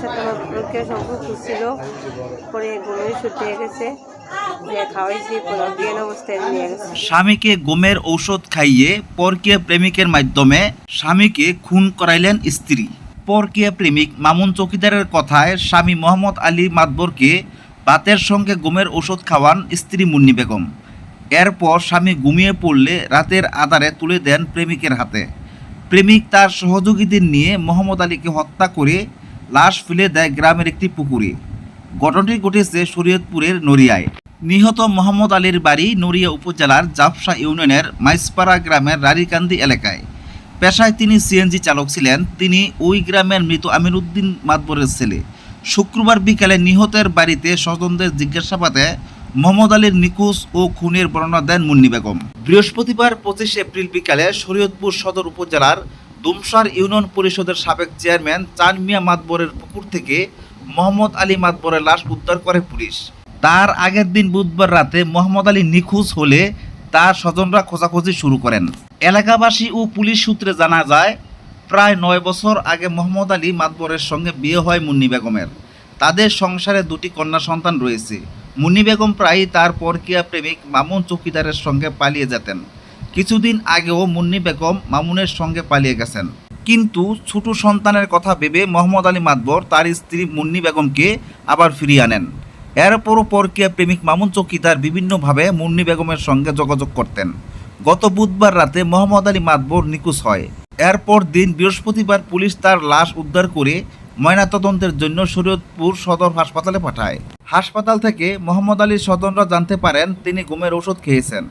সাথে আমার প্রক্রিয়া সম্পর্ক ছিল। পরে অবস্থায় নিয়ে গেছে। স্বামীকে গোমের ঔষধ খাইয়ে পরকীয়া প্রেমিকের মাধ্যমে স্বামীকে খুন করাইলেন স্ত্রী। পরকীয়া প্রেমিক মামুন চৌকিদারের কথায় স্বামী মোহাম্মদ আলী মাতবরকে বাতের সঙ্গে গোমের ওষুধ খাওয়ান স্ত্রী মুন্নি বেগম। এরপর স্বামী ঘুমিয়ে পড়লে রাতের আধারে তুলে দেন প্রেমিকের হাতে। প্রেমিক তার সহযোগীদের নিয়ে মোহাম্মদ আলীকে হত্যা করে লাশ ফেলে দেয় গ্রামের একটি পুকুরে। ঘটনাটি ঘটেছে শরীয়তপুরের নড়িয়ায়। নিহত মোহাম্মদ আলীর বাড়ি নড়িয়া উপজেলার জাফসা ইউনিয়নের মাইসপাড়া গ্রামের রারিকান্দি এলাকায়। পেশায় তিনি সিএনজি চালক ছিলেন। তিনি ওই গ্রামের মৃত আমির উদ্দিন মাতবরের ছেলে। শুক্রবার বিকালে নিহতের বাড়িতে স্বজনদের জিজ্ঞাসাবাদে মোহাম্মদ আলীর নিখোঁজ ও খুনের বর্ণনা দেন মুন্নি বেগম। বৃহস্পতিবার পঁচিশ এপ্রিল বিকালে শরীয়তপুর সদর উপজেলার দুমসার ইউনিয়ন পরিষদের সাবেক চেয়ারম্যান চান মিয়া মাতবরের পুকুর থেকে মোহাম্মদ আলী মাতবরের লাশ উদ্ধার করে পুলিশ। তার আগের দিন বুধবার রাতে মোহাম্মদ আলী নিখোঁজ হলে তার স্বজনরা খোঁজাখুঁজি শুরু করেন। এলাকাবাসী ও পুলিশ সূত্রে জানা যায়, প্রায় নয় বছর আগে মোহাম্মদ আলী মাতবরের সঙ্গে বিয়ে হয় মুন্নি বেগমের। তাদের সংসারে দুটি কন্যা সন্তান রয়েছে। মুন্নি বেগম প্রায়ই তার পরকীয়া প্রেমিক মামুন চৌকিদারের সঙ্গে পালিয়ে যেতেন। কিছুদিন আগেও মুন্নি বেগম মামুনের সঙ্গে পালিয়ে গেছেন। কিন্তু ছোট সন্তানের কথা ভেবে মোহাম্মদ আলী মাতবর তার স্ত্রী মুন্নি বেগমকে আবার ফিরিয়ে আনেন। এরপরও পরকীয়া প্রেমিক মামুন চৌকিদার বিভিন্নভাবে মুন্নি বেগমের সঙ্গে যোগাযোগ করতেন। গত বুধবার রাতে মোহাম্মদ আলী মাতবর নিখোঁজ হয়। এরপর দিন বৃহস্পতিবার পুলিশ তার লাশ উদ্ধার করে ময়নাতদন্তের জন্য শরীয়তপুর সদর হাসপাতালে পাঠায়। হাসপাতাল থেকে মোহাম্মদ আলীর স্বজনরা জানতে পারেন, তিনি ঘুমের ওষুধ খেয়েছেন।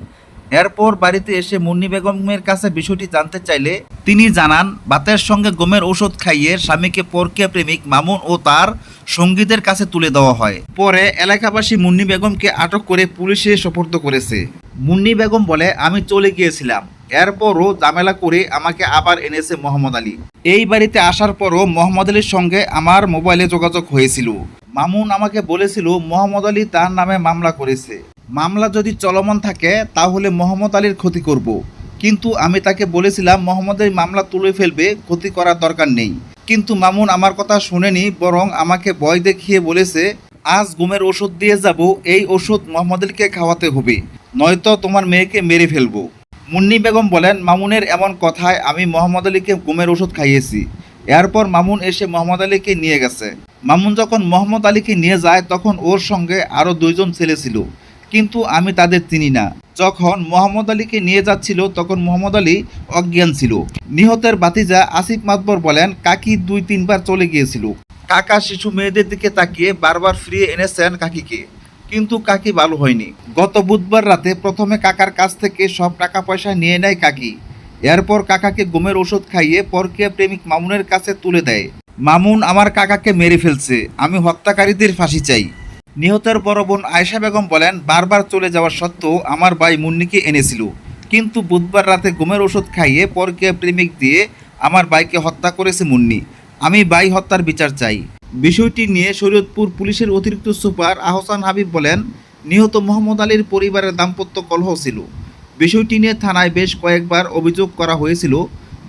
এরপর বাড়িতে এসে মুন্নি বেগমের কাছে বিষয়টি জানতে চাইলে তিনি জানান, বাতের সঙ্গে গমের ওষুধ খাইয়ে স্বামীকে পরকীয়া প্রেমিক মামুন ও তার সঙ্গীদের কাছে তুলে দেওয়া হয়। পরে এলাকাবাসী মুন্নি বেগমকে আটক করে পুলিশে সোপর্দ করেছে। মুন্নি বেগম বলে, আমি চলে গিয়েছিলাম। এরপরও ঝামেলা করে আমাকে আবার এনেছে মোহাম্মদ আলী। এই বাড়িতে আসার পরও মোহাম্মদ আলীর সঙ্গে আমার মোবাইলে যোগাযোগ হয়েছিল। মামুন আমাকে বলেছিল, মোহাম্মদ আলী তার নামে মামলা করেছে। মামলা যদি চলমান থাকে, তাহলে মোহাম্মদ আলীর ক্ষতি করব। কিন্তু আমি তাকে বলেছিলাম মোহাম্মদের মামলা তুলে ফেলবে, ক্ষতি করার দরকার নেই। কিন্তু মামুন আমার কথা শুনেনি, বরং আমাকে ভয় দেখিয়ে বলেছে, আজ গুমের ওষুধ দিয়ে যাব, এই ওষুধ মোহাম্মদ আলীকে খাওয়াতে হবে, নয়তো তোমার মেয়েকে মেরে ফেলব। মুন্নি বেগম বলেন, মামুনের এমন কথায় আমি মোহাম্মদ আলীকে গুমের ওষুধ খাইয়েছি। এরপর মামুন এসে মোহাম্মদ আলীকে নিয়ে গেছে। মামুন যখন মোহাম্মদ আলীকে নিয়ে যায়, তখন ওর সঙ্গে আরও দুইজন ছেলে ছিল। কিন্তু আমি তাদের চিনি না। যখন মোহাম্মদ আলীকে নিয়ে যাচ্ছিল, তখন মোহাম্মদ আলী অজ্ঞান ছিল। নিহতের বাতিজা আসিফ মাতবর বলেন, কাকি দুই, তিনবার চলে গিয়েছিল। কাকা শিশু মেয়েদের দিকে তাকিয়ে বারবার ফিরিয়ে এনেছেন কাকিকে। কিন্তু কাকি ভালো হয়নি। গত বুধবার রাতে প্রথমে কাকার কাছ থেকে সব টাকা পয়সা নিয়ে নেয় কাকি। এরপর কাকাকে ঘুমের ওষুধ খাইয়ে পরকীয়া প্রেমিক মামুনের কাছে তুলে দেয়। মামুন আমার কাকাকে মেরে ফেলছে। আমি হত্যাকারীদের ফাঁসি চাই। নিহতের বড় বোন আয়েশা বেগম বলেন, বারবার চলে যাওয়ার সত্ত্বেও আমার ভাই মুন্নিকে এনেছিল। কিন্তু বুধবার রাতে ঘুমের ওষুধ খাইয়ে পরকীয়া প্রেমিক দিয়ে আমার ভাইকে হত্যা করেছে মুন্নি। আমি ভাই হত্যার বিচার চাই। বিষয়টি নিয়ে শরীয়তপুর পুলিশের অতিরিক্ত সুপার আহসান হাবিব বলেন, নিহত মোহাম্মদ আলীর পরিবারের দাম্পত্য কলহ ছিল। বিষয়টি নিয়ে থানায় বেশ কয়েকবার অভিযোগ করা হয়েছিল।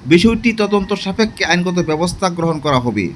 বিষয়টি তদন্ত সাপেক্ষে আইনগত ব্যবস্থা গ্রহণ করা হবে।